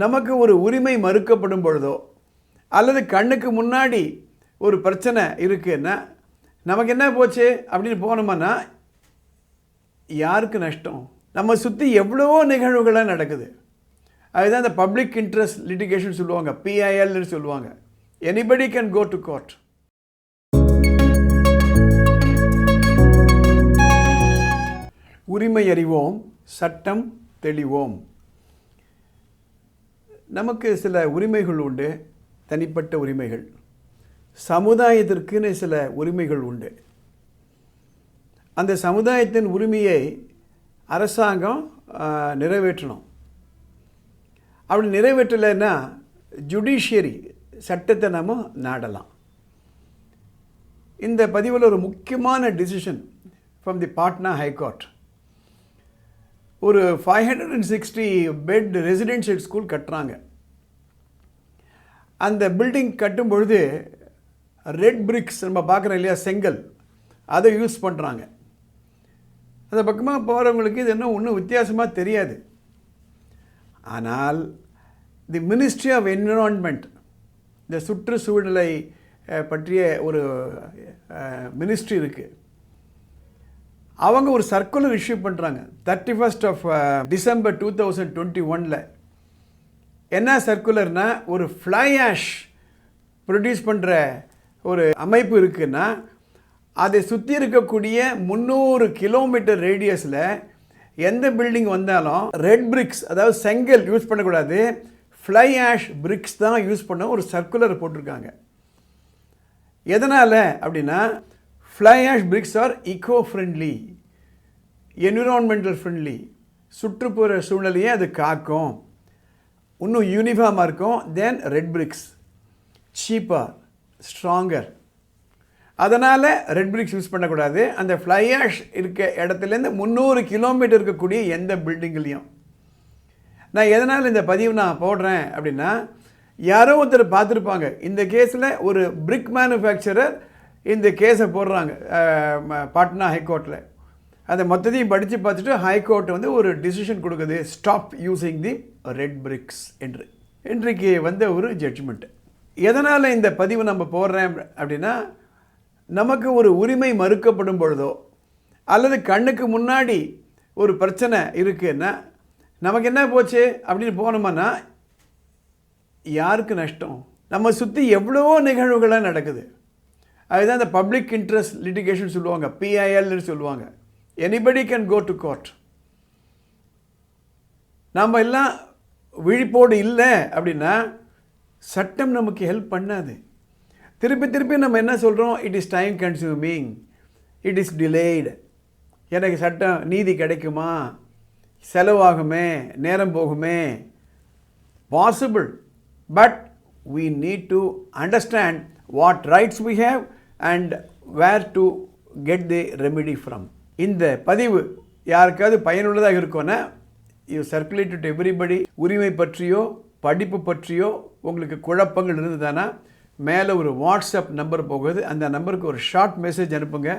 நமக்கு ஒரு உரிமை மறுக்கப்படும் பொழுதோ அல்லது கண்ணுக்கு முன்னாடி ஒரு பிரச்சனை இருக்குன்னா நமக்கு என்ன போச்சு அப்படின்னு போனோம்னா யாருக்கு நஷ்டம்? நம்ம சுற்றி எவ்வளவோ நிகழ்வுகளாக நடக்குது. அதுதான் இந்த பப்ளிக் இன்ட்ரெஸ்ட் லிட்டிகேஷன் சொல்லுவாங்க பிஐஎல்னு சொல்லுவாங்க. Anybody can go to court உரிமை அறிவோம் சட்டம் தெளிவோம். நமக்கு சில உரிமைகள் உண்டு தனிப்பட்ட உரிமைகள். சமுதாயத்திற்குன்னு சில உரிமைகள் உண்டு. அந்த சமுதாயத்தின் உரிமையை அரசாங்கம் நிறைவேற்றணும். அப்படி நிறைவேற்றலைன்னா ஜுடிஷியரி சட்டத்தை நம்ம நாடலாம். இந்த பதிவில் ஒரு முக்கியமான decision from the Patna high court ஒரு five hundred and sixty bed residential school கட்டுறாங்க. அந்த பில்டிங் கட்டும் பொழுது ரெட் பிரிக்ஸ் நம்ம பார்க்குறோம் இல்லையா செங்கல். அதை யூஸ் பண்ணுறாங்க அந்த பக்கமாக போகிறவங்களுக்கு இது இன்னும் ஒன்றும் வித்தியாசமாக தெரியாது. ஆனால் தி மினிஸ்ட்ரி ஆஃப் என்விரான்மெண்ட் இந்த சுற்றுச்சூழலை பற்றிய ஒரு மினிஸ்ட்ரி இருக்குது அவங்க ஒரு சர்க்குலர் இஷ்யூ பண்ணுறாங்க thirty first of December two thousand twenty ஒனில் என்ன சர்க்குலர்னால் ஒரு ஃப்ளை ஆஷ் ப்ரொடியூஸ் பண்ணுற ஒரு அமைப்பு இருக்குன்னா அதை சுற்றி இருக்கக்கூடிய முந்நூறு கிலோமீட்டர் ரேடியஸில் எந்த பில்டிங் வந்தாலும் ரெட் பிரிக்ஸ் அதாவது செங்கல் யூஸ் பண்ணக்கூடாது. ஃப்ளை ஆஷ் பிரிக்ஸ் தான் யூஸ் பண்ண ஒரு சர்க்குலர் போட்டிருக்காங்க. எதனால் அப்படின்னா fly ash bricks are eco friendly environmental friendly சுற்றுப்புற சூழ்நிலையை அது காக்கும். இன்னும் யூனிஃபார்மாக இருக்கும். Then red bricks cheaper stronger அதனால் ரெட் பிரிக்ஸ் யூஸ் பண்ணக்கூடாது. அந்த ஃப்ளை ஆஷ் இருக்க இடத்துலேருந்து முந்நூறு கிலோமீட்டர் இருக்கக்கூடிய எந்த பில்டிங்லேயும் நான் எதனால் இந்த பதிவு நான் போடுறேன் அப்படின்னா யாரோ ஒருத்தர் பார்த்துருப்பாங்க. இந்த கேஸில் ஒரு பிரிக் மேனுஃபேக்சரர் இந்த கேஸை போடுறாங்க பாட்னா ஹைகோர்ட்டில் அந்த மொத்தத்தையும் படித்து பார்த்துட்டு ஹைகோர்ட் வந்து ஒரு டிசிஷன் கொடுக்குது stop using the red bricks என்று. இன்றைக்கு வந்த ஒரு ஜட்ஜ்மெண்ட் எதனால் இந்த பதிவு நம்ம போடுறேன் அப்படின்னா நமக்கு ஒரு உரிமை மறுக்கப்படும் பொழுதோ அல்லது கண்ணுக்கு முன்னாடி ஒரு பிரச்சனை இருக்குன்னா நமக்கு என்ன போச்சு அப்படின்னு போனோம்னா யாருக்கு நஷ்டம்? நம்ம சுற்றி எவ்வளவோ நிகழ்வுகளாக நடக்குது. அதுதான் இந்த பப்ளிக் இன்ட்ரெஸ்ட் லிட்டிகேஷன் சொல்லுவாங்க பிஐஎல்னு சொல்லுவாங்க. Anybody can go to court நாம் எல்லாம் விழிப்போடு இல்லை அப்படின்னா சட்டம் நமக்கு ஹெல்ப் பண்ணாது. திருப்பி திருப்பி நம்ம என்ன சொல்கிறோம் it is time consuming it is delayed எனக்கு சட்டம் நீதி கிடைக்குமா? செலவாகுமே? நேரம் போகுமே? Possible but we need to understand what rights we have and where to get the remedy from இந்த பதிவு யாருக்காவது பயனுள்ளதாக இருக்கும்னா யூ சர்க்குலேட் டு எவ்ரிபடி உரிமை பற்றியோ படிப்பு பற்றியோ உங்களுக்கு குழப்பங்கள் இருந்ததுன்னா மேலே ஒரு வாட்ஸ்அப் நம்பர் போகுது. அந்த நம்பருக்கு ஒரு ஷார்ட் மெசேஜ் அனுப்புங்க.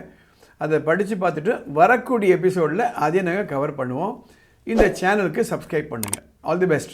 அதை படித்து பார்த்துட்டு வரக்கூடிய எபிசோடில் அதையும் நாங்கள் கவர் பண்ணுவோம். இந்த சேனலுக்கு சப்ஸ்கிரைப் பண்ணுங்கள் ஆல் தி பெஸ்ட்